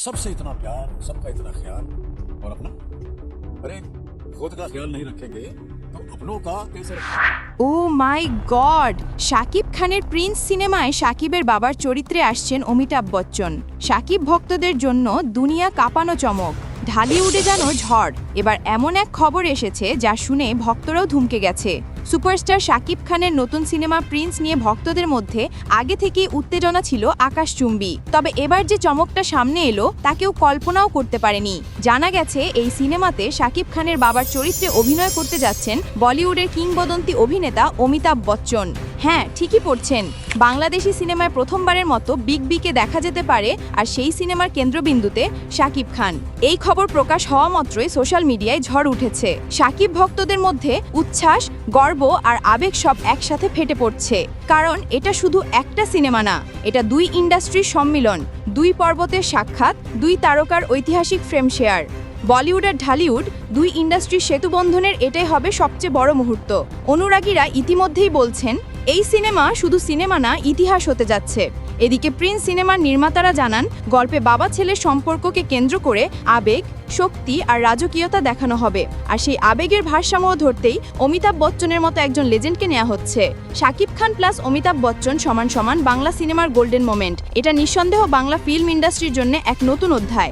सबसे इतना प्यार सबका इतना ख्याल और अपना अरे खुद का ख्याल नहीं रखेंगे तो अपनों का कैसे रखेंगे ও মাই গড শাকিব খানের প্রিন্স সিনেমায় শাকিবের বাবার চরিত্রে আসছেন অমিতাভ বচ্চন শাকিব ভক্তদের জন্য দুনিয়া কাঁপানো চমক ঢালিউডে যেন ঝড়। এবার এমন এক খবর এসেছে যা শুনে ভক্তরাও ধুমকে গেছে। সুপারস্টার শাকিব খানের নতুন সিনেমা প্রিন্স নিয়ে ভক্তদের মধ্যে আগে থেকেই উত্তেজনা ছিল আকাশচুম্বী। তবে এবার যে চমকটা সামনে এলো, তা কেউ কল্পনাও করতে পারেনি। জানা গেছে, এই সিনেমাতে শাকিব খানের বাবার চরিত্রে অভিনয় করতে যাচ্ছেন বলিউডের কিংবদন্তি অভিনেতা অমিতাভ বচ্চন। হ্যাঁ ঠিকই পড়ছেন। বাংলাদেশি সিনেমায় প্রথমবারের মতো বিগ বিকে দেখা যেতে পারে আর সেই সিনেমার কেন্দ্রবিন্দুতে শাকিব খান। এই খবর প্রকাশ হওয়া মাত্রই সোশ্যাল মিডিয়ায় ঝড় উঠেছে। শাকিব ভক্তদের মধ্যে উচ্ছ্বাস, গর্ব আর আবেগ সব একসাথে ফেটে পড়ছে। কারণ এটা শুধু একটা সিনেমা না, এটা দুই ইন্ডাস্ট্রির সম্মিলন, দুই পর্বতের সাক্ষাৎ, দুই তারকার ঐতিহাসিক ফ্রেম শেয়ার। বলিউড আর ঢালিউড, দুই ইন্ডাস্ট্রির সেতুবন্ধনের এটাই হবে সবচেয়ে বড় মুহূর্ত। অনুরাগীরা ইতিমধ্যেই বলছেন এই সিনেমা শুধু সিনেমা না, ইতিহাস হতে যাচ্ছে। এদিকে প্রিন্স সিনেমার নির্মাতারা জানান, গল্পে বাবা ছেলের সম্পর্ককে কেন্দ্র করে আবেগ, শক্তি আর রাজকীয়তা দেখানো হবে। আর সেই আবেগের ভারসাম্য ধরতেই অমিতাভ বচ্চনের মতো একজন লেজেন্ডকে নেওয়া হচ্ছে। শাকিব খান প্লাস অমিতাভ বচ্চন সমান সমান বাংলা সিনেমার গোল্ডেন মোমেন্ট। এটা নিঃসন্দেহ বাংলা ফিল্ম ইন্ডাস্ট্রির জন্য এক নতুন অধ্যায়।